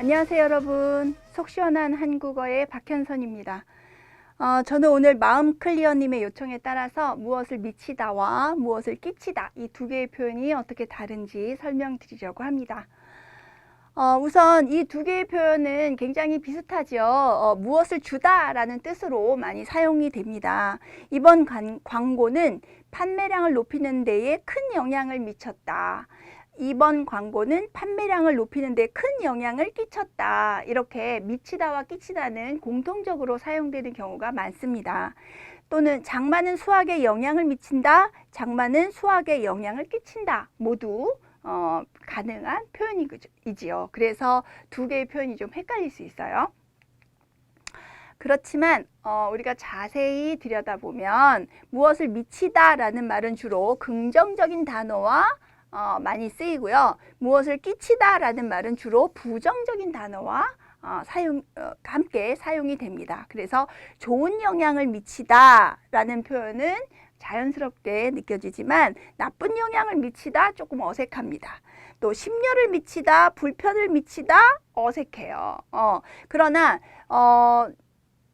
안녕하세요 여러분. 속 시원한 한국어의 박현선입니다. 어, 저는 오늘 마음 클리어님의 요청에 따라서 무엇을 미치다와 무엇을 끼치다 이 두 개의 표현이 어떻게 다른지 설명드리려고 합니다. 어, 우선 이 두 개의 표현은 굉장히 비슷하죠 어, 무엇을 주다라는 뜻으로 많이 사용이 됩니다. 이번 관- 광고는 판매량을 높이는 데에 큰 영향을 미쳤다 이번 광고는 판매량을 높이는 데 큰 영향을 끼쳤다. 이렇게 미치다와 끼치다는 공통적으로 사용되는 경우가 많습니다. 또는 장마는 수학에 영향을 미친다. 장마는 수학에 영향을 끼친다. 모두 어, 가능한 표현이지요. 그래서 두 개의 표현이 좀 헷갈릴 수 있어요. 그렇지만 어, 우리가 자세히 들여다보면 무엇을 미치다라는 말은 주로 긍정적인 단어와 어, 많이 쓰이고요. 무엇을 끼치다라는 말은 주로 부정적인 단어와 어, 사용 어, 함께 사용이 됩니다. 그래서 좋은 영향을 미치다라는 표현은 자연스럽게 느껴지지만 나쁜 영향을 미치다 조금 어색합니다. 또 심려를 미치다, 불편을 미치다 어색해요. 어, 그러나 어,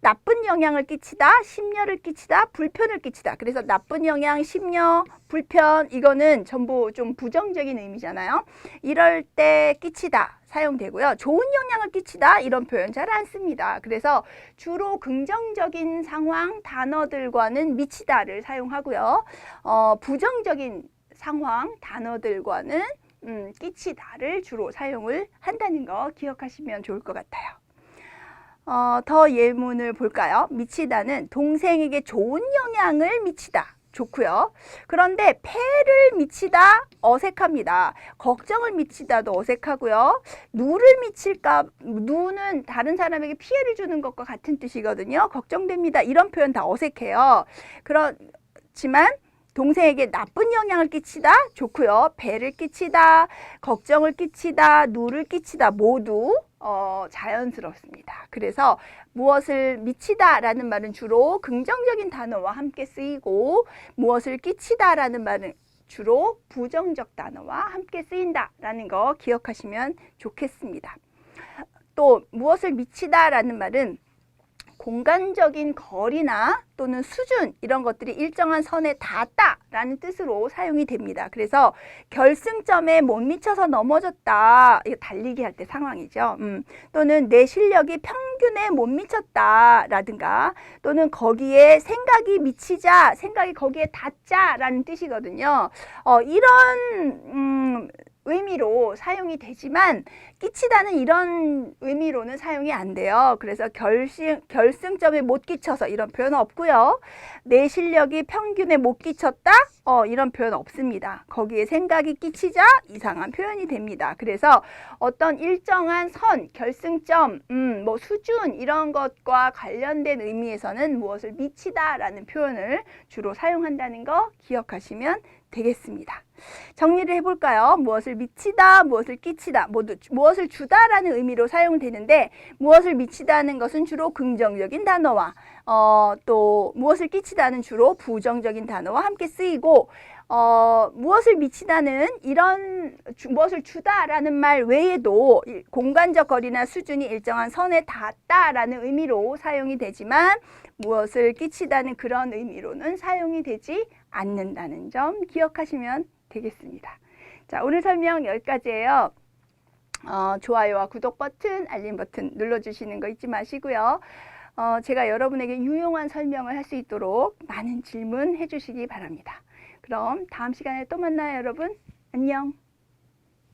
나쁜 영향을 끼치다, 심려를 끼치다, 불편을 끼치다. 그래서 나쁜 영향, 심려, 불편 이거는 전부 좀 부정적인 의미잖아요. 이럴 때 끼치다 사용되고요. 좋은 영향을 끼치다 이런 표현 잘 안 씁니다. 그래서 주로 긍정적인 상황 단어들과는 미치다를 사용하고요. 어, 부정적인 상황 단어들과는 음, 끼치다를 주로 사용을 한다는 거 기억하시면 좋을 것 같아요. 어, 더 예문을 볼까요? 미치다는 동생에게 좋은 영향을 미치다. 좋고요. 그런데 폐를 미치다 어색합니다. 걱정을 미치다도 어색하고요. 누를 미칠까 누는 다른 사람에게 피해를 주는 것과 같은 뜻이거든요. 걱정됩니다. 이런 표현 다 어색해요. 그렇지만 동생에게 나쁜 영향을 끼치다 좋고요. 배를 끼치다, 걱정을 끼치다, 누를 끼치다 모두 어, 자연스럽습니다. 그래서 무엇을 미치다 라는 말은 주로 긍정적인 단어와 함께 쓰이고 무엇을 끼치다 라는 말은 주로 부정적 단어와 함께 쓰인다 라는 거 기억하시면 좋겠습니다. 또 무엇을 미치다 라는 말은 공간적인 거리나 또는 수준 이런 것들이 일정한 선에 닿았다라는 뜻으로 사용이 됩니다. 그래서 결승점에 못 미쳐서 넘어졌다. 이거 달리기 할 때 상황이죠. 음, 또는 내 실력이 평균에 못 미쳤다라든가 또는 거기에 생각이 미치자, 생각이 거기에 닿자라는 뜻이거든요. 어, 이런 음, 의미로 사용이 되지만 끼치다는 이런 의미로는 사용이 안 돼요. 그래서 결승, 결승점에 못 끼쳐서 이런 표현 없고요. 내 실력이 평균에 못 끼쳤다? 어, 이런 표현 없습니다. 거기에 생각이 끼치자 이상한 표현이 됩니다. 그래서 어떤 일정한 선, 결승점, 음, 뭐 수준 이런 것과 관련된 의미에서는 무엇을 미치다라는 표현을 주로 사용한다는 거 기억하시면 되겠습니다. 정리를 해볼까요? 무엇을 미치다, 무엇을 끼치다, 모두 주- 무엇을 주다라는 의미로 사용되는데 무엇을 미치다는 것은 주로 긍정적인 단어와 어, 또 무엇을 끼치다는 주로 부정적인 단어와 함께 쓰이고 어, 무엇을 미치다는 이런 주, 무엇을 주다라는 말 외에도 이- 공간적 거리나 수준이 일정한 선에 닿았다라는 의미로 사용이 되지만 무엇을 끼치다는 그런 의미로는 사용이 되지 않는다는 점 기억하시면 되겠습니다. 자, 오늘 설명 여기까지예요. 어, 좋아요와 구독 버튼, 알림 버튼 눌러주시는 거 잊지 마시고요. 어, 제가 여러분에게 유용한 설명을 할 수 있도록 많은 질문 해주시기 바랍니다. 그럼 다음 시간에 또 만나요, 여러분. 안녕.